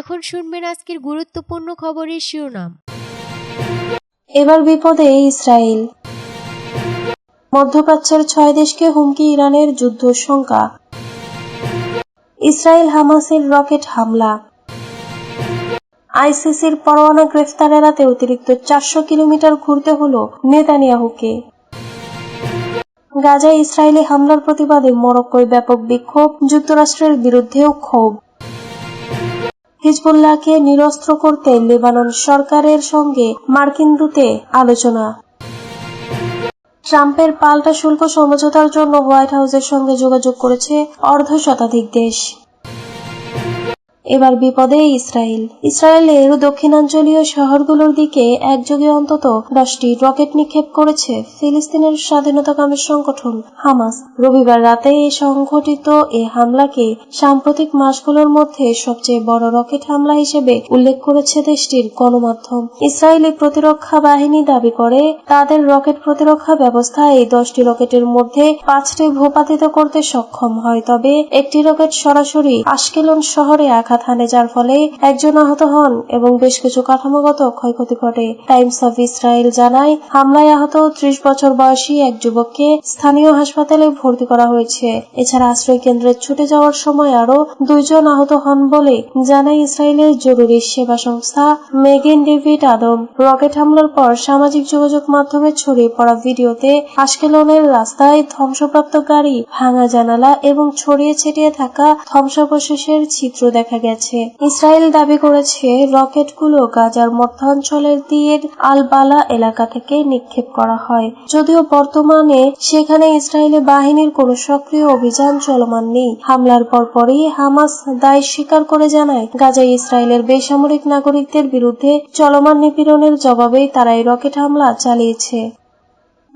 এখন শুনবেন আজকের গুরুত্বপূর্ণ খবরের শিরোনাম। এবার বিপদে ইসরায়েল। মধ্যপ্রাচ্যের ছয় দেশকে হুমকি ইরানের যুদ্ধ শঙ্কা। ইসরায়েল হামাসের রকেট হামলা। আইসিসির পরোয়ানা গ্রেফতার এড়াতে অতিরিক্ত চারশো কিলোমিটার ঘুরতে হলো নেতানিয়াহুকে। গাজায় ইসরায়েলি হামলার প্রতিবাদে মরক্কোয় ব্যাপক বিক্ষোভ, যুক্তরাষ্ট্রের বিরুদ্ধেও ক্ষোভ। হিজবুল্লাহকে নিরস্ত্র করতে লেবানন সরকারের সঙ্গে মার্কিন দূতে আলোচনা। ট্রাম্পের পাল্টা শুল্ক সমঝোতার জন্য হোয়াইট হাউসের সঙ্গে যোগাযোগ করেছে অর্ধ শতাধিক দেশ। এবার বিপদে ইসরায়েল। ইসরায়েলের দক্ষিণাঞ্চলীয় শহরগুলোর দিকে একযোগে অন্তত দশটি রকেট নিক্ষেপ করেছে ফিলিস্তিনের স্বাধীনতাকামী সংগঠন হামাস। রবিবার রাতে সংঘটিত এ হামলাকে সাম্প্রতিক মাসগুলোর মধ্যে সবচেয়ে বড় রকেট হামলা হিসেবে উল্লেখ করেছে দেশটির গণমাধ্যম। ইসরায়েলি প্রতিরক্ষা বাহিনী দাবি করে, তাদের রকেট প্রতিরক্ষা ব্যবস্থা এই দশটি রকেটের মধ্যে পাঁচটি ভূপাতিত করতে সক্ষম হয়। তবে একটি রকেট সরাসরি আশকেলন শহরে আঘাত হানে যার ফলে একজন আহত হন এবং বেশ কিছু কাঠামোগত ক্ষয়ক্ষতি ঘটে। টাইমস অফ ইসরায়েল জানায়, হামলায় আহত ত্রিশ বছর বয়সী এক যুবককে স্থানীয় হাসপাতালে ভর্তি করা হয়েছে। এছাড়া আশ্রয় কেন্দ্রে ছুটে যাওয়ার সময় আরও দুইজন আহত হন বলে জানায় ইসরায়েলের জরুরি সেবা সংস্থা মেগেন ডেভিড আদম। রকেট হামলার পর সামাজিক যোগাযোগ মাধ্যমে ছড়িয়ে পড়া ভিডিওতে আশকেলনের রাস্তায় ধ্বংসপ্রাপ্ত গাড়ি, ভাঙা জানালা এবং ছড়িয়ে ছিটিয়ে থাকা ধ্বংসাবশেষের চিত্র দেখা গেছে। ইসরায়েল দাবি করেছে, রকেটগুলো গাজার মধ্যাঞ্চলের দিয়ের আল বালা এলাকা থেকে নিক্ষেপ করা হয়। যদিও বর্তমানে সেখানে ইসরায়েলি বাহিনীর কোনো সক্রিয় অভিযান চলমান নেই। হামলার পরপরই হামাস দায় স্বীকার করে জানায়, গাজায় ইসরায়েলের বেসামরিক নাগরিকদের বিরুদ্ধে চলমান নিপীড়নের জবাবেই তারা এই রকেট হামলা চালিয়েছে।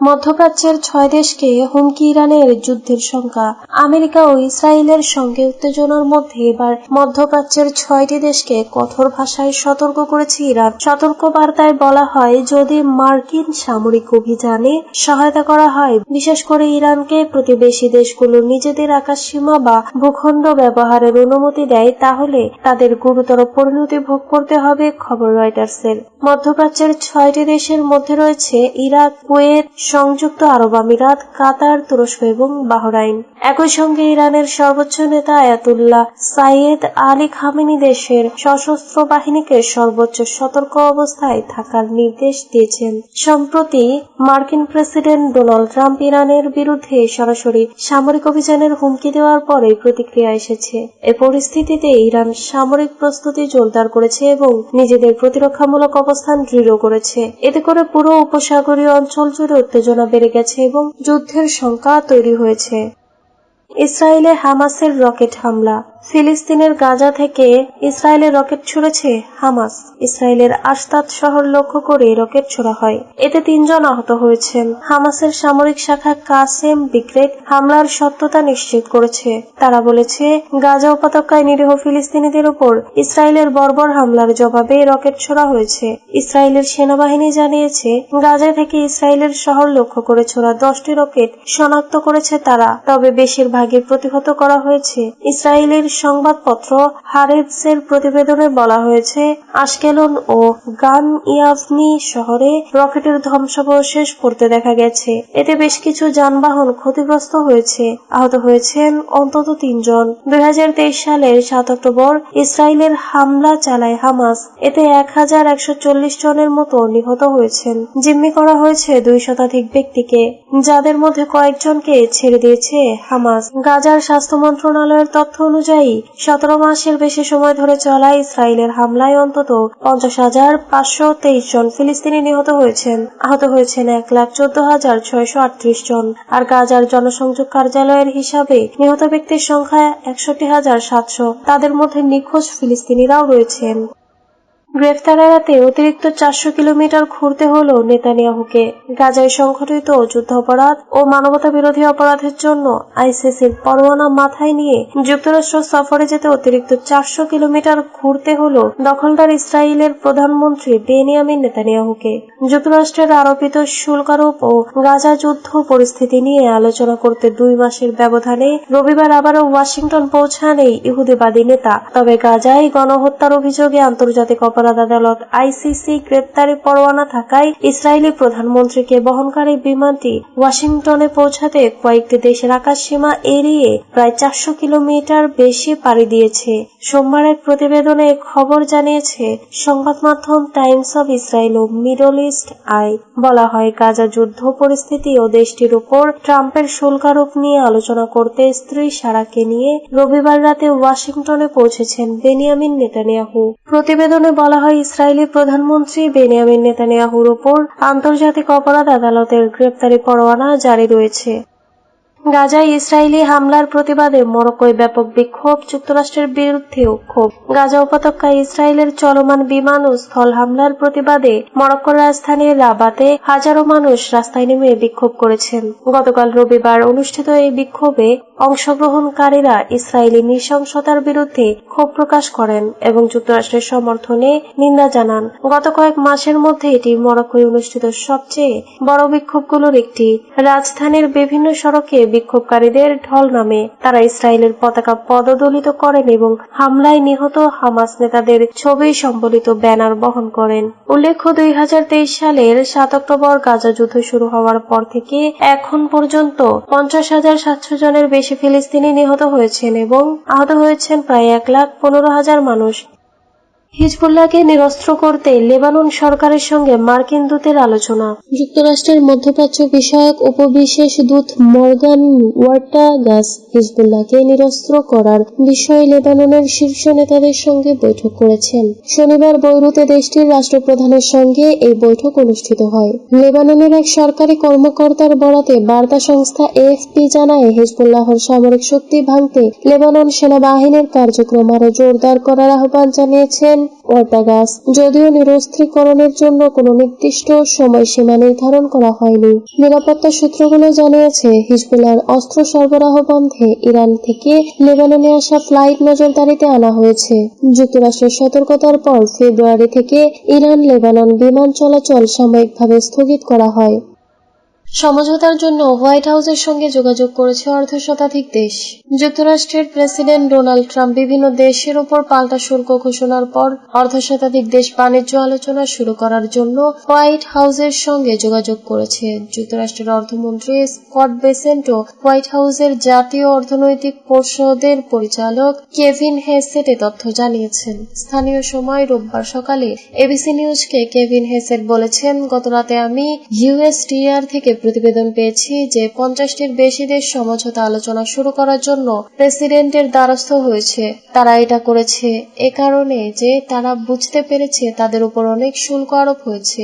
মধ্যপ্রাচ্যের ছয় দেশকে হুমকি ইরানের যুদ্ধের সংখ্যা, আমেরিকা ও ইসরায়েলের সঙ্গে উত্তেজনার মধ্যে এবার মধ্যপ্রাচ্যের ছয়টি দেশকে কঠোর ভাষায় সতর্ক করেছে ইরান। সতর্ক বার্তায় বলা হয়, যদি মার্কিন সামরিক অভিযানে সহায়তা করা হয়, বিশেষ করে ইরানকে প্রতিবেশী দেশগুলো নিজেদের আকাশসীমা বা ভূখণ্ড ব্যবহারের অনুমতি দেয়, তাহলে তাদের গুরুতর পরিণতি ভোগ করতে হবে, খবর রয়টার্সের। মধ্যপ্রাচ্যের ছয়টি দেশের মধ্যে রয়েছে ইরাক, কুয়েত সংযুক্ত আরব আমিরাত, কাতার, তুরস্ক এবং বাহরাইন। একই সঙ্গে ইরানের সর্বোচ্চ নেতা আয়াতুল্লাহ সাইয়েদ আলী খামেনি দেশের সশস্ত্র বাহিনীকে সর্বোচ্চ সতর্ক অবস্থায় থাকার নির্দেশ দিয়েছেন। সম্প্রতি মার্কিন প্রেসিডেন্ট ডোনাল্ড ট্রাম্প ইরানের বিরুদ্ধে সরাসরি সামরিক অভিযানের হুমকি দেওয়ার পরে প্রতিক্রিয়া এসেছে। এ পরিস্থিতিতে ইরান সামরিক প্রস্তুতি জোরদার করেছে এবং নিজেদের প্রতিরক্ষামূলক অবস্থান দৃঢ় করেছে। এতে করে পুরো উপসাগরীয় অঞ্চল জুড়ে উত্তেজনা বেড়ে গেছে এবং যুদ্ধের শঙ্কা তৈরি হয়েছে। ইসরায়েলে হামাসের রকেট হামলা। ফিলিস্তিনের গাজা থেকে ইসরায়েলের রকেট ছুড়েছে হামাস। ইসরায়েলের আস্তাদ শহর লক্ষ্য করে রকেট ছোড়া হয়। এতে তিনজন আহত হয়েছেন। হামাসের সামরিক শাখা কাসেম বিগ্রেড হামলার সত্যতা নিশ্চিত করেছে। তারা বলেছে, গাজা উপত্যকায় নিরীহ ফিলিস্তিনিদের উপর ইসরায়েলের বর্বর হামলার জবাবে রকেট ছোড়া হয়েছে। ইসরায়েলের সেনাবাহিনী জানিয়েছে, গাজা থেকে ইসরায়েলের শহর লক্ষ্য করে ছোড়া দশটি রকেট শনাক্ত করেছে তারা। তবে বেশিরভাগই প্রতিহত করা হয়েছে ইসরায়েলের সংবাদপত্র হারেজের প্রতিবেদনে বলা হয়েছে, আশকেলন ও গান ইয়াভনি শহরে রকেটের ধ্বংসাবশেষ পড়তে দেখা গেছে। এতে বেশ কিছু যানবাহন ক্ষতিগ্রস্ত হয়েছে। আহত হয়েছেন অন্তত তিনজন। দুই হাজার তেইশ সালের সাত অক্টোবর ইসরায়েলের হামলা চালায় হামাস। এতে এক হাজার একশো চল্লিশ জনের মতো নিহত হয়েছেন। জিম্মি করা হয়েছে দুই শতাধিক ব্যক্তিকে। যাদের মধ্যে কয়েকজনকে ছেড়ে দিয়েছে হামাস। গাজার স্বাস্থ্য মন্ত্রণালয়ের তথ্য অনুযায়ী সতেরো মাসের বেশি সময় ধরে চলা ইসরায়েলের হামলায় অন্তত পঞ্চাশ হাজার পাঁচশো তেইশ জন ফিলিস্তিনি নিহত হয়েছেন। আহত হয়েছেন এক লাখ চোদ্দ হাজার ছয়শো আটত্রিশ জন। আর গাজার জনসংযোগ কার্যালয়ের হিসাবে নিহত ব্যক্তির সংখ্যা একষট্টি হাজার সাতশো। তাদের মধ্যে নিখোঁজ ফিলিস্তিনিরাও রয়েছেন। গ্রেফতার এড়াতে অতিরিক্ত চারশো কিলোমিটার ঘুরতে হলো নেতানিয়াহুকে। গাজায় সংঘটিত যুদ্ধাপরাধ ও মানবতা বিরোধী অপরাধের জন্য আইসিসির পরোয়ানা মাথায় নিয়ে যুক্তরাষ্ট্র সফরে যেতে অতিরিক্ত চারশো কিলোমিটার ঘুরতে হলো দখলদার ইসরায়েলের প্রধানমন্ত্রী বেনিয়ামিন নেতানিয়াহুকে। যুক্তরাষ্ট্রের আরোপিত শুল্কারোপ ও গাজা যুদ্ধ পরিস্থিতি নিয়ে আলোচনা করতে দুই মাসের ব্যবধানে রবিবার আবারও ওয়াশিংটন পৌঁছান এই ইহুদিবাদী নেতা। তবে গাজায় গণহত্যার অভিযোগে আন্তর্জাতিক অপরাধ আদালত আইসিসি গ্রেপ্তারি পরোয়ানা থাকায় ইসরায়েলি প্রধানমন্ত্রীকে বহনকারী বিমানটি ওয়াশিংটনে পৌঁছাতে কয়েকটি দেশের আকাশ সীমা এড়িয়ে প্রায় চারশো কিলোমিটার বেশি পাড়ি দিয়েছে। সোমবার এক প্রতিবেদনে খবর জানিয়েছে সংবাদ মাধ্যম টাইমস অব ইসরায়েল ও মিডল ইস্ট আই। বলা হয়, গাজা যুদ্ধ পরিস্থিতি ও দেশটির উপর ট্রাম্পের শুল্কারোপ নিয়ে আলোচনা করতে স্ত্রী সারাকে নিয়ে রবিবার রাতে ওয়াশিংটনে পৌঁছেছেন বেনিয়ামিন নেতানিয়াহু। প্রতিবেদনে বলা হয় ইসরায়েলি প্রধানমন্ত্রী বেনিয়ামিন নেতানিয়াহুর ওপর আন্তর্জাতিক অপরাধ আদালতের গ্রেপ্তারি পরোয়ানা জারি রয়েছে। গাজায় ইসরায়েলি হামলার প্রতিবাদে মরক্কোয় ব্যাপক বিক্ষোভ, যুক্তরাষ্ট্রের বিরুদ্ধেও ক্ষোভ। গাজা উপত্যকায় ইসরায়েলের চলমান বিমান ও স্থল হামলার প্রতিবাদে মরক্কোর রাজধানী রাবাতে হাজারো মানুষ রাস্তায় নেমে বিক্ষোভ করেছেন। গতকাল রবিবার অনুষ্ঠিত এই বিক্ষোভে অংশগ্রহণকারীরা ইসরায়েলি নৃশংসতার বিরুদ্ধে ক্ষোভ প্রকাশ করেন এবং যুক্তরাষ্ট্রের সমর্থনে নিন্দা জানান। গত কয়েক মাসের মধ্যে এটি মরক্কোয় অনুষ্ঠিত সবচেয়ে বড় বিক্ষোভগুলোর একটি। রাজধানীর বিভিন্ন সড়কে বিক্ষোভকারীদের ঢল নামে তারা ইসরায়েলের পতাকা পদদলিত করেন এবং হামলায় নিহত হামাস নেতাদের ছবি সম্বলিত ব্যানার বহন করেন। উল্লেখ্য, দুই হাজার তেইশ সালের সাত অক্টোবর গাজা যুদ্ধ শুরু হওয়ার পর থেকে এখন পর্যন্ত পঞ্চাশ হাজার সাতশো জনের বেশি ফিলিস্তিনি নিহত হয়েছেন এবং আহত হয়েছেন প্রায় এক লাখ পনেরো হাজার মানুষ। হিজবুল্লাহকে নিরস্ত্র করতে লেবানন সরকারের সঙ্গে মার্কিন দূতের আলোচনা। যুক্তরাষ্ট্রের মধ্যপ্রাচ্য বিষয়ক উপবিশেষ দূত মর্গান ওয়ার্টাগাস হিজবুল্লাহকে নিরস্ত্র করার বিষয়ে লেবাননের শীর্ষ নেতাদের সঙ্গে বৈঠক করেছেন। শনিবার বৈরুতে দেশটির রাষ্ট্রপ্রধানের সঙ্গে এই বৈঠক অনুষ্ঠিত হয়। লেবাননের এক সরকারি কর্মকর্তার বরাতে বার্তা সংস্থা এএফপি জানায়, হিজবুল্লাহর সামরিক শক্তি ভাঙতে লেবানন সেনাবাহিনীর কার্যক্রম আরও জোরদার করার আহ্বান জানিয়েছেন ওয়ার্টাগাস যদিও নিরস্ত্রীকরণের জন্য কোনো নির্দিষ্ট সময়সীমা নির্ধারণ করা হয়নি। নিরাপত্তা সূত্রগুলো জানিয়েছে, হিজবুল্লাহর অস্ত্র সরবরাহ বন্ধে ইরান থেকে লেবাননে আসা ফ্লাইট নজরদারিতে আনা হয়েছে। যুক্তরাষ্ট্রের সতর্কতার পর ফেব্রুয়ারি থেকে ইরান লেবানন বিমান চলাচল সাময়িকভাবে স্থগিত করা হয়। সমঝোতার জন্য হোয়াইট হাউসের সঙ্গে যোগাযোগ করেছে অর্ধ শতাধিক দেশ। যুক্তরাষ্ট্রের প্রেসিডেন্ট ডোনাল্ড ট্রাম্প বিভিন্ন দেশের উপর পাল্টা শুল্ক ঘোষণার পর অর্ধ শতাধিক দেশ বাণিজ্য আলোচনা শুরু করার জন্য হোয়াইট হাউসের সঙ্গে যোগাযোগ করেছে। যুক্তরাষ্ট্রের অর্থমন্ত্রী স্কট বেসেন্টো হোয়াইট হাউসের জাতীয় অর্থনৈতিক পরিষদের পরিচালক কেভিন হেসেট এ তথ্য জানিয়েছেন। স্থানীয় সময় রোববার সকালে এবিসি নিউজকে কেভিন হেসেট বলেছেন, গতরাতে আমি ইউএসটিআর থেকে প্রতিবেদন পেয়েছি যে পঞ্চাশটির বেশি দেশ সমঝোতা আলোচনা শুরু করার জন্য প্রেসিডেন্টের দ্বারস্থ হয়েছে। তারা এটা করেছে এ কারণে যে তারা বুঝতে পেরেছে তাদের উপর অনেক শুল্ক আরোপ হয়েছে।